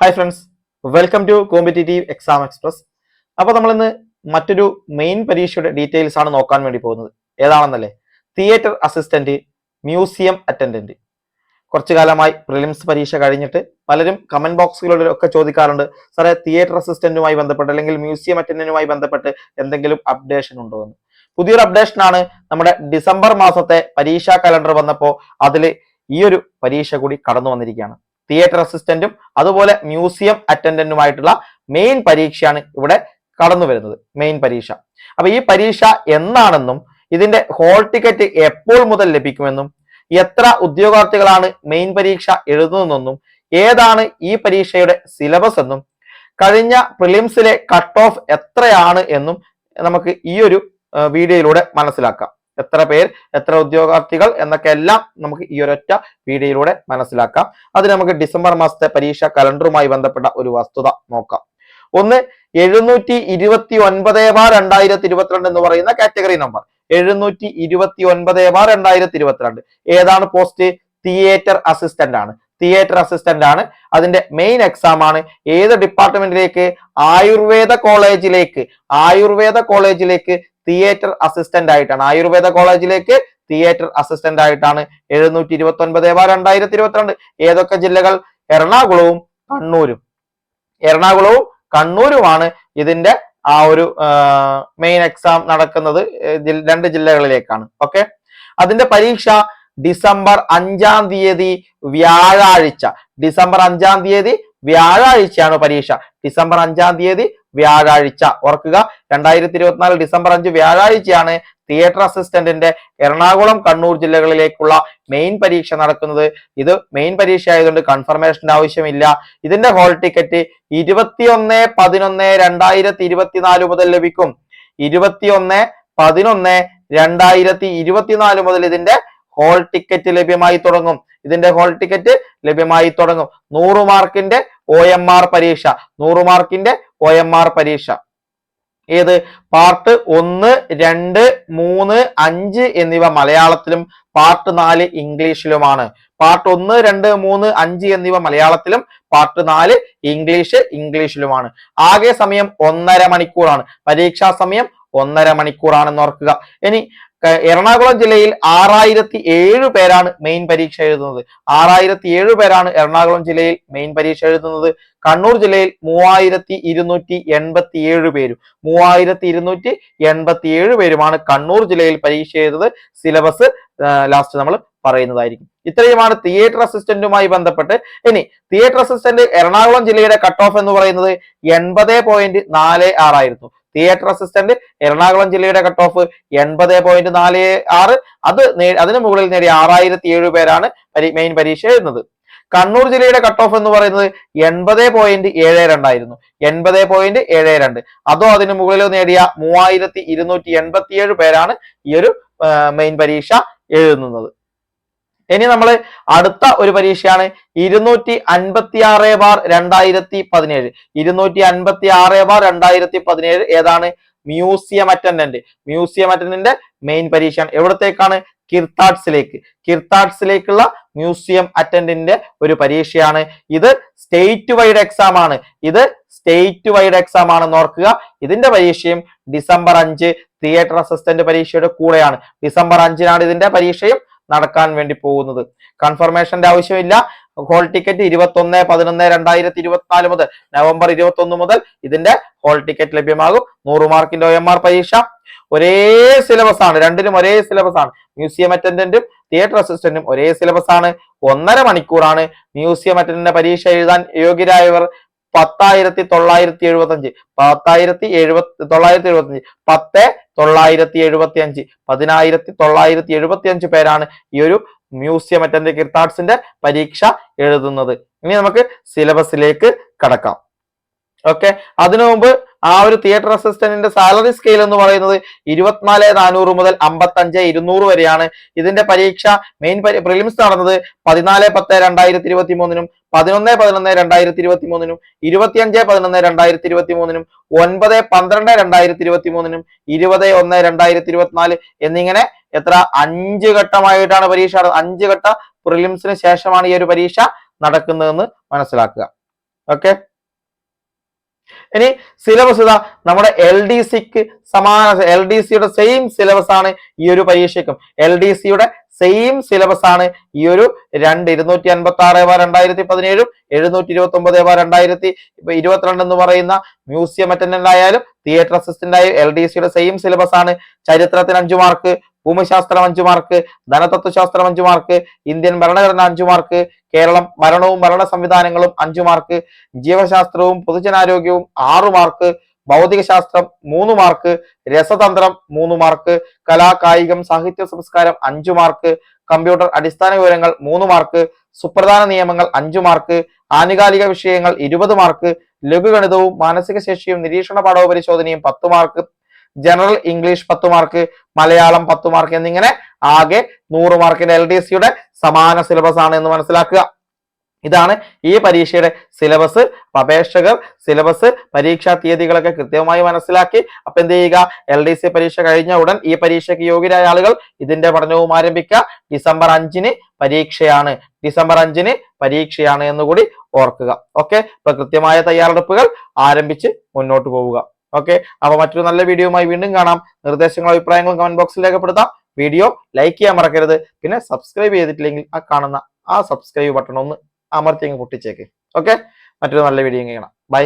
Hi friends welcome to competitive exam express അപ്പോൾ നമ്മൾ ഇന്ന് മറ്റൊരു മെയിൻ പരീക്ഷയുടെ ഡീറ്റെയിൽസ് ആണ് നോക്കാൻ വേണ്ടി പോകുന്നത്. ഏതാണെന്നല്ലേ? തിയേറ്റർ അസിസ്റ്റന്റ് മ്യൂസിയം അറ്റൻഡന്റ് കുറച്ചു കാലമായി പ്രിലിംസ് പരീക്ഷ കഴിഞ്ഞിട്ട് പലരും കമന്റ് ബോക്സുകളിൽ ഒക്കെ ചോദിക്കാറുണ്ട് സാറേ തിയേറ്റർ അസിസ്റ്റന്റുമായി ബന്ധപ്പെട്ട് അല്ലെങ്കിൽ മ്യൂസിയം അറ്റൻഡന്റുമായി ബന്ധപ്പെട്ട് എന്തെങ്കിലും അപ്ഡേഷൻ ഉണ്ടോ എന്ന്? പുതിയൊരു അപ്ഡേഷൻ ആണ് നമ്മുടെ ഡിസംബർ മാസത്തെ പരീക്ഷാ കലണ്ടർ വന്നപ്പോൾ അതിൽ ഈ ഒരു പരീക്ഷ കൂടി കടന്നു വന്നിരിക്കുകയാണ്. തിയേറ്റർ അസിസ്റ്റന്റും അതുപോലെ മ്യൂസിയം അറ്റൻഡന്റുമായിട്ടുള്ള മെയിൻ പരീക്ഷയാണ് ഇവിടെ കടന്നു വരുന്നത് മെയിൻ പരീക്ഷ. അപ്പൊ ഈ പരീക്ഷ എന്നാണെന്നും ഇതിന്റെ ഹോൾ ടിക്കറ്റ് എപ്പോൾ മുതൽ ലഭിക്കുമെന്നും എത്ര ഉദ്യോഗാർത്ഥികളാണ് മെയിൻ പരീക്ഷ എഴുതുന്നതെന്നും ഏതാണ് ഈ പരീക്ഷയുടെ സിലബസ് എന്നും കഴിഞ്ഞ പ്രിലിംസിലെ കട്ട് ഓഫ് എത്രയാണ് എന്നും നമുക്ക് ഈ ഒരു വീഡിയോയിലൂടെ മനസ്സിലാക്കാം. എത്ര പേർ എത്ര ഉദ്യോഗാർത്ഥികൾ എന്നൊക്കെ എല്ലാം നമുക്ക് ഈ ഒരൊറ്റ വീഡിയോയിലൂടെ മനസ്സിലാക്കാം. അത് നമുക്ക് ഡിസംബർ മാസത്തെ പരീക്ഷ കലണ്ടറുമായി ബന്ധപ്പെട്ട ഒരു വസ്തുത നോക്കാം. ഒന്ന് എഴുന്നൂറ്റി ഇരുപത്തി ഒൻപത് ബാർ രണ്ടായിരത്തി ഇരുപത്തിരണ്ട് എന്ന് പറയുന്ന കാറ്റഗറി നമ്പർ. എഴുന്നൂറ്റി ഇരുപത്തി ഒൻപത് ബാർ രണ്ടായിരത്തി ഇരുപത്തിരണ്ട് ഏതാണ് പോസ്റ്റ്? തിയേറ്റർ അസിസ്റ്റന്റ് ആണ് തിയേറ്റർ അസിസ്റ്റന്റ് ആണ്. അതിന്റെ മെയിൻ എക്സാം ആണ്. ഏത് ഡിപ്പാർട്ട്മെന്റിലേക്ക് ആയുർവേദ കോളേജിലേക്ക്. ആയുർവേദ കോളേജിലേക്ക് തിയേറ്റർ അസിസ്റ്റന്റ് ആയിട്ടാണ്. ആയുർവേദ കോളേജിലേക്ക് തിയേറ്റർ അസിസ്റ്റന്റ് ആയിട്ടാണ്. എഴുന്നൂറ്റി ഇരുപത്തി ഒൻപത് ബാർ രണ്ടായിരത്തി ഇരുപത്തിരണ്ട് ഏതൊക്കെ ജില്ലകൾ? എറണാകുളവും കണ്ണൂരും. എറണാകുളവും കണ്ണൂരുമാണ് ഇതിന്റെ ആ ഒരു മെയിൻ എക്സാം നടക്കുന്നത്. രണ്ട് ജില്ലകളിലേക്കാണ്. ഓക്കെ അതിന്റെ പരീക്ഷ ഡിസംബർ അഞ്ചാം തീയതി വ്യാഴാഴ്ച. ഡിസംബർ അഞ്ചാം തീയതി വ്യാഴാഴ്ചയാണ് പരീക്ഷ. ഡിസംബർ അഞ്ചാം തീയതി വ്യാഴാഴ്ച. ഓർക്കുക രണ്ടായിരത്തി ഇരുപത്തിനാല് ഡിസംബർ അഞ്ച് വ്യാഴാഴ്ചയാണ് തിയേറ്റർ അസിസ്റ്റന്റിന്റെ എറണാകുളം കണ്ണൂർ ജില്ലകളിലേക്കുള്ള മെയിൻ പരീക്ഷ നടക്കുന്നത്. ഇത് മെയിൻ പരീക്ഷ ആയതുകൊണ്ട് കൺഫർമേഷന്റെ ആവശ്യമില്ല. ഇതിന്റെ ഹോൾ ടിക്കറ്റ് ഇരുപത്തിയൊന്ന് പതിനൊന്ന് രണ്ടായിരത്തി ഇരുപത്തിനാല് മുതൽ ലഭിക്കും. ഇരുപത്തിയൊന്ന് പതിനൊന്ന് രണ്ടായിരത്തി ഇരുപത്തിനാല് മുതൽ ഇതിന്റെ ഹോൾ ടിക്കറ്റ് ലഭ്യമായി തുടങ്ങും. ഇതിന്റെ ഹോൾ ടിക്കറ്റ് ലഭ്യമായി തുടങ്ങും. നൂറ് മാർക്കിന്റെ ഒ എം ആർ പരീക്ഷ. നൂറ് മാർക്കിന്റെ ഒ എം ആർ പരീക്ഷ. ഏത്? പാർട്ട് ഒന്ന് രണ്ട് മൂന്ന് അഞ്ച് എന്നിവ മലയാളത്തിലും പാർട്ട് നാല് ഇംഗ്ലീഷിലുമാണ്. പാർട്ട് ഒന്ന് രണ്ട് മൂന്ന് അഞ്ച് എന്നിവ മലയാളത്തിലും പാർട്ട് നാല് ഇംഗ്ലീഷ് ഇംഗ്ലീഷിലുമാണ്. ആകെ സമയം ഒന്നര മണിക്കൂറാണ്. പരീക്ഷാ സമയം ഒന്നര മണിക്കൂറാണെന്ന് ഓർക്കുക. ഇനി എറണാകുളം ജില്ലയിൽ ആറായിരത്തി ഏഴ് പേരാണ് മെയിൻ പരീക്ഷ എഴുതുന്നത്. ആറായിരത്തി ഏഴ് പേരാണ് എറണാകുളം ജില്ലയിൽ മെയിൻ പരീക്ഷ എഴുതുന്നത്. കണ്ണൂർ ജില്ലയിൽ മൂവായിരത്തി ഇരുന്നൂറ്റി എൺപത്തി ഏഴ് പേരും മൂവായിരത്തി ഇരുന്നൂറ്റി എൺപത്തി ഏഴ് പേരുമാണ് കണ്ണൂർ ജില്ലയിൽ പരീക്ഷ എഴുതുന്നത്. സിലബസ് ലാസ്റ്റ് നമ്മൾ പറയുന്നതായിരിക്കും. ഇത്രയുമാണ് തിയേറ്റർ അസിസ്റ്റന്റുമായി ബന്ധപ്പെട്ട്. ഇനി തിയേറ്റർ അസിസ്റ്റന്റ് എറണാകുളം ജില്ലയുടെ കട്ട് ഓഫ് എന്ന് പറയുന്നത് എൺപത് പോയിന്റ് നാല് ആറായിരുന്നു. തിയേറ്റർ അസിസ്റ്റന്റ് എറണാകുളം ജില്ലയുടെ കട്ട് ഓഫ് എൺപത് പോയിന്റ് നാല് ആറ്. അത് അതിനു മുകളിൽ നേടിയ ആറായിരത്തി ഏഴ് പേരാണ് മെയിൻ പരീക്ഷ എഴുതുന്നത്. കണ്ണൂർ ജില്ലയുടെ കട്ട് ഓഫ് എന്ന് പറയുന്നത് എൺപത് പോയിന്റ് ഏഴ് രണ്ടായിരുന്നു എൺപത് പോയിന്റ് ഏഴ് രണ്ട്. അതോ അതിന് മുകളിൽ നേടിയ മൂവായിരത്തി ഇരുന്നൂറ്റി എൺപത്തി ഏഴ് പേരാണ് ഈ ഒരു മെയിൻ പരീക്ഷ എഴുതുന്നത്. ഇനി നമ്മൾ അടുത്ത ഒരു പരീക്ഷയാണ് ഇരുന്നൂറ്റി അൻപത്തി ആറ് ബാർ രണ്ടായിരത്തി പതിനേഴ് ഇരുന്നൂറ്റി അൻപത്തി ആറ് ബാർ രണ്ടായിരത്തി പതിനേഴ് ഏതാണ്? Museum attendant. Museum attendant main പരീക്ഷയാണ്. എവിടത്തേക്കാണ്? കിർത്താഡ്സിലേക്ക്. കിർത്താഡ്സിലേക്കുള്ള മ്യൂസിയം അറ്റൻഡന്റിന്റെ ഒരു പരീക്ഷയാണ്. ഇത് സ്റ്റേറ്റ് വൈഡ് എക്സാം ആണ്. ഇത് സ്റ്റേറ്റ് വൈഡ് എക്സാം ആണെന്ന് ഓർക്കുക. ഇതിന്റെ പരീക്ഷയും ഡിസംബർ അഞ്ച് തിയേറ്റർ അസിസ്റ്റന്റ് പരീക്ഷയുടെ കൂടെയാണ്. ഡിസംബർ അഞ്ചിനാണ് ഇതിന്റെ പരീക്ഷയും നടക്കാൻ വേണ്ടി പോകുന്നത്. കൺഫർമേഷന്റെ ആവശ്യമില്ല. ഹോൾ ടിക്കറ്റ് ഇരുപത്തി ഒന്ന് പതിനൊന്ന് രണ്ടായിരത്തി ഇരുപത്തിനാല് മുതൽ നവംബർ ഇരുപത്തി ഒന്ന് മുതൽ ഇതിന്റെ ഹോൾ ടിക്കറ്റ് ലഭ്യമാകും. നൂറ് മാർക്കിന്റെ ഒ എം ആർ പരീക്ഷ. ഒരേ സിലബസ് ആണ്. രണ്ടിനും ഒരേ സിലബസ് ആണ്. മ്യൂസിയം അറ്റൻഡന്റും തിയേറ്റർ അസിസ്റ്റന്റും ഒരേ സിലബസ് ആണ്. ഒന്നര മണിക്കൂറാണ്. മ്യൂസിയം അറ്റൻഡന്റിന്റെ പരീക്ഷ എഴുതാൻ യോഗ്യരായവർ പത്തായിരത്തി തൊള്ളായിരത്തി എഴുപത്തി അഞ്ച് പത്തായിരത്തി എഴുപത്തി തൊള്ളായിരത്തി എഴുപത്തി അഞ്ച് പത്ത് തൊള്ളായിരത്തി എഴുപത്തി അഞ്ച് പതിനായിരത്തി തൊള്ളായിരത്തി എഴുപത്തി അഞ്ച് പേരാണ് ഈ ഒരു മ്യൂസിയം അറ്റൻഡ് കിർത്താർട്സിന്റെ പരീക്ഷ എഴുതുന്നത്. ഇനി നമുക്ക് സിലബസിലേക്ക് കടക്കാം. ഓക്കെ. അതിനു മുമ്പ് ആ ഒരു തിയേറ്റർ അസിസ്റ്റന്റിന്റെ സാലറി സ്കെയിൽ എന്ന് പറയുന്നത് ഇരുപത്തിനാല് നാനൂറ് മുതൽ അമ്പത്തി അഞ്ച് ഇരുന്നൂറ് വരെയാണ്. ഇതിന്റെ പരീക്ഷ മെയിൻ പ്രിലിംസ് നടന്നത് പതിനാല് പത്ത് രണ്ടായിരത്തി ഇരുപത്തി മൂന്നിനും പതിനൊന്ന് പതിനൊന്ന് രണ്ടായിരത്തി ഇരുപത്തി മൂന്നിനും ഇരുപത്തിയഞ്ച് പതിനൊന്ന് രണ്ടായിരത്തി ഇരുപത്തി മൂന്നിനും ഒൻപത് പന്ത്രണ്ട് രണ്ടായിരത്തി ഇരുപത്തി മൂന്നിനും ഇരുപത് ഒന്ന് രണ്ടായിരത്തി ഇരുപത്തിനാല് എന്നിങ്ങനെ എത്ര? അഞ്ച് ഘട്ടമായിട്ടാണ് പരീക്ഷ അഞ്ച് ഘട്ട പ്രിലിംസിന് ശേഷമാണ് ഈ ഒരു പരീക്ഷ നടക്കുന്നതെന്ന് മനസ്സിലാക്കുക. ഓക്കെ ഇനി സിലബസ് ഇതാ നമ്മുടെ എൽ ഡി സിക്ക് സമാന എൽ ഡി സിയുടെ സെയിം സിലബസ് ആണ് ഈ ഒരു പരീക്ഷയ്ക്കും. എൽ ഡി സിയുടെ സെയിം സിലബസ് ആണ് ഈ ഒരു രണ്ട് ഇരുന്നൂറ്റി അൻപത്തി ആറ് ബാർ രണ്ടായിരത്തി പതിനേഴും എഴുന്നൂറ്റി ഇരുപത്തി ഒമ്പത് ബാർ രണ്ടായിരത്തി ഇരുപത്തിരണ്ട് എന്ന് പറയുന്ന മ്യൂസിയം അറ്റൻഡന്റ് ആയാലും തിയേറ്റർ അസിസ്റ്റന്റ് ആയാലും എൽ ഡി സിയുടെ സെയിം സിലബസ് ആണ്. ചരിത്രത്തിന് അഞ്ചു മാർക്ക് ഭൂമിശാസ്ത്രം അഞ്ചു മാർക്ക് ധനതത്വശാസ്ത്രം അഞ്ചു മാർക്ക് ഇന്ത്യൻ ഭരണഘടന അഞ്ചു മാർക്ക് കേരളം ഭരണവും ഭരണ സംവിധാനങ്ങളും അഞ്ചു മാർക്ക് ജീവശാസ്ത്രവും പൊതുജനാരോഗ്യവും ആറു മാർക്ക് ഭൗതികശാസ്ത്രം മൂന്ന് മാർക്ക് രസതന്ത്രം മൂന്ന് മാർക്ക് കലാ കായികം സാഹിത്യ സംസ്കാരം അഞ്ചു മാർക്ക് കമ്പ്യൂട്ടർ അടിസ്ഥാന വിവരങ്ങൾ മൂന്ന് മാർക്ക് സുപ്രധാന നിയമങ്ങൾ അഞ്ചു മാർക്ക് ആനുകാലിക വിഷയങ്ങൾ ഇരുപത് മാർക്ക് ലഘുഗണിതവും മാനസിക ശേഷിയും നിരീക്ഷണ പാഠവും പരിശോധനയും പത്ത് മാർക്ക് ജനറൽ ഇംഗ്ലീഷ് പത്ത് മാർക്ക് മലയാളം പത്ത് മാർക്ക് എന്നിങ്ങനെ ആകെ നൂറ് മാർക്കിന്റെ എൽ ഡി സിയുടെ സമാന സിലബസ് ആണ് എന്ന് മനസ്സിലാക്കുക. ഇതാണ് ഈ പരീക്ഷയുടെ സിലബസ് അപേക്ഷകർ സിലബസ് പരീക്ഷാ തീയതികളൊക്കെ കൃത്യമായി മനസ്സിലാക്കി. അപ്പൊ എന്ത് ചെയ്യുക? എൽ ഡി സി പരീക്ഷ കഴിഞ്ഞ ഉടൻ ഈ പരീക്ഷയ്ക്ക് യോഗ്യരായ ആളുകൾ ഇതിന്റെ പഠനവും ആരംഭിക്കുക. ഡിസംബർ അഞ്ചിന് പരീക്ഷയാണ്. ഡിസംബർ അഞ്ചിന് പരീക്ഷയാണ് എന്നുകൂടി ഓർക്കുക. ഓക്കെ ഇപ്പൊ കൃത്യമായ തയ്യാറെടുപ്പുകൾ ആരംഭിച്ച് മുന്നോട്ട് പോവുക. ഓക്കെ അപ്പൊ മറ്റൊരു നല്ല വീഡിയോയുമായി വീണ്ടും കാണാം. നിർദ്ദേശങ്ങളും അഭിപ്രായങ്ങളും കമന്റ് ബോക്സിൽ രേഖപ്പെടുത്താം. വീഡിയോ ലൈക്ക് ചെയ്യാൻ മറക്കരുത്. പിന്നെ സബ്സ്ക്രൈബ് ചെയ്തിട്ടില്ലെങ്കിൽ ആ കാണുന്ന ആ സബ്സ്ക്രൈബ് ബട്ടൺ ഒന്ന് അമർത്തി അങ്ങ് പൊട്ടിച്ചേക്ക്. ഓക്കെ മറ്റൊരു നല്ല വീഡിയോ കാണാം. ബൈ